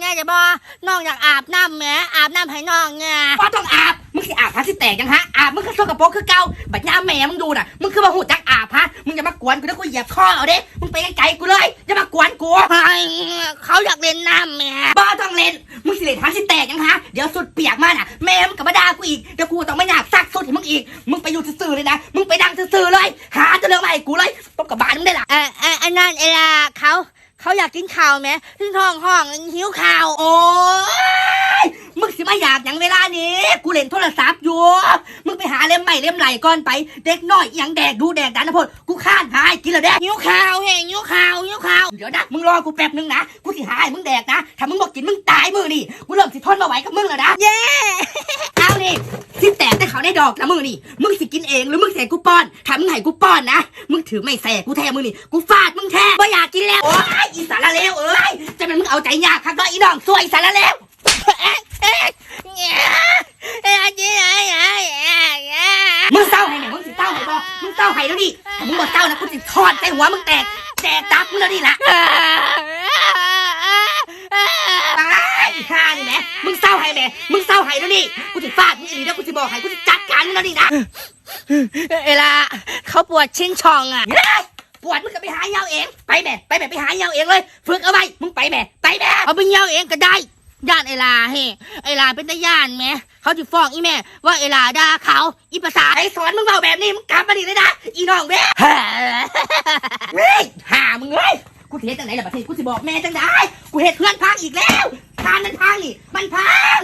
แง่จะบ่น้องอยากอาบน้ำแหมอาบน้ำให้น้องแง่บ่ต้องอาบมึงสิอาบพระสิแตกยังฮะอาบมึงคือโซกระโปรกคือเก่าบัดยามแม่มึงดูน่ะมึงคือมาหูจักอาบฮะมึงอย่ามากวนกูนะกูเหยียบคอเอาเด้มึงไปไกลๆกูเลยอย่ามากวนกูไอ้เขาอยากเล่นน้ำแหมบ่ต้องเล่นมึงสิเล่นพระสิแตกยังฮะเดี๋ยวสุดเปียกมาน่ะแม่มึงกับมาด่ากูอีกเดี๋ยวกูต้องไม่อยากซักสุดให้มึงอีก มึงไปอยู่ซื่อๆเลยนะมึงไปดังซื่อๆเลย หาจะเรื่องมาให้กูเลยตบกับบานมึงได้ล่ะเออเอออันนั้นเอลาเขา เขาอยากกินข้าวไหมที่ท้องห้องหิวข้าว โอ้ยมึงสิมาอยากอย่างเวลานี้ กูเล่นโทรศัพท์อยู่ มึงไปหาเล่มใหม่เล่มไหลก่อนไป เด็กน้อยอยังแดกดูแดกดันนะพดกูข้านหายกินแล้วแดกหิวข้าวเฮ้หิวข้าวหิวข้าวเดี๋ยวนะมึงรอกูแป๊บนึงนะกูสิหาให้มึงแดกนะถ้ามึงบอกกินมึงตายมือนี่กูเริ่มสิทนมาไหวกับมึงแล้วนะเย้เอานี่สิแตกได้เขาได้ดอกนะมือนี่มึง กินเองหรือมึงแสกูป้อนถามมึงไหนกูป้อนนะ มึงถือไม่แสกูแทมึงนี่ กูฟาดมึงแทไม่อยากกินแล้ว โอ้ยอีสารเลวเอ้ย จะเป็นมึงเอาใจยากครับเนอีน้องซวยอีสารเลวมึงเศร้าไห้ไหนมึงสิเศร้าไห้บอมึงเศร้าไห้แล้วดิถ้ามึงบอกเศร้านะกูสิทอดใจหัวมึงแตกแตกตับมึงแล้วดิล่ะตายข้านี่แหะมึงเศร้าไห้แหมมึงเศร้าไห้แล้วนี่กูสิฟาดมึงอีกแล้วกูสิบอกให้กูจะจัดการมึงแล้วนี่นะ เอล่าเขาปวดชิงช่องอะปวดมึงก็ไปหาเยาเอง ไปแม่ไปแม่ไปหาเยาเองเลยฝึกเอาไว้มึงไปแม่ไปแม่เอาไปเยี่ยวเองก็ได้ย่านเอลาเฮ้เอลาเป็นตาย่านไหมเขาจะฟ้องอีแม่ ว่าเอลาด่าเขาอีภาษาไอ้สอนมึงเบาแบบนี้มึงกลับมาดิเลยนะอีน้องแม่เฮ้ยห่ามึงเอ้ยกูเฮ็ดจังไหนล่ะบัดนี้กูสิบอกแม่จังได้กูเฮ็ดเพื่อนพังอีกแล้วทานมันพังนี่มันพัง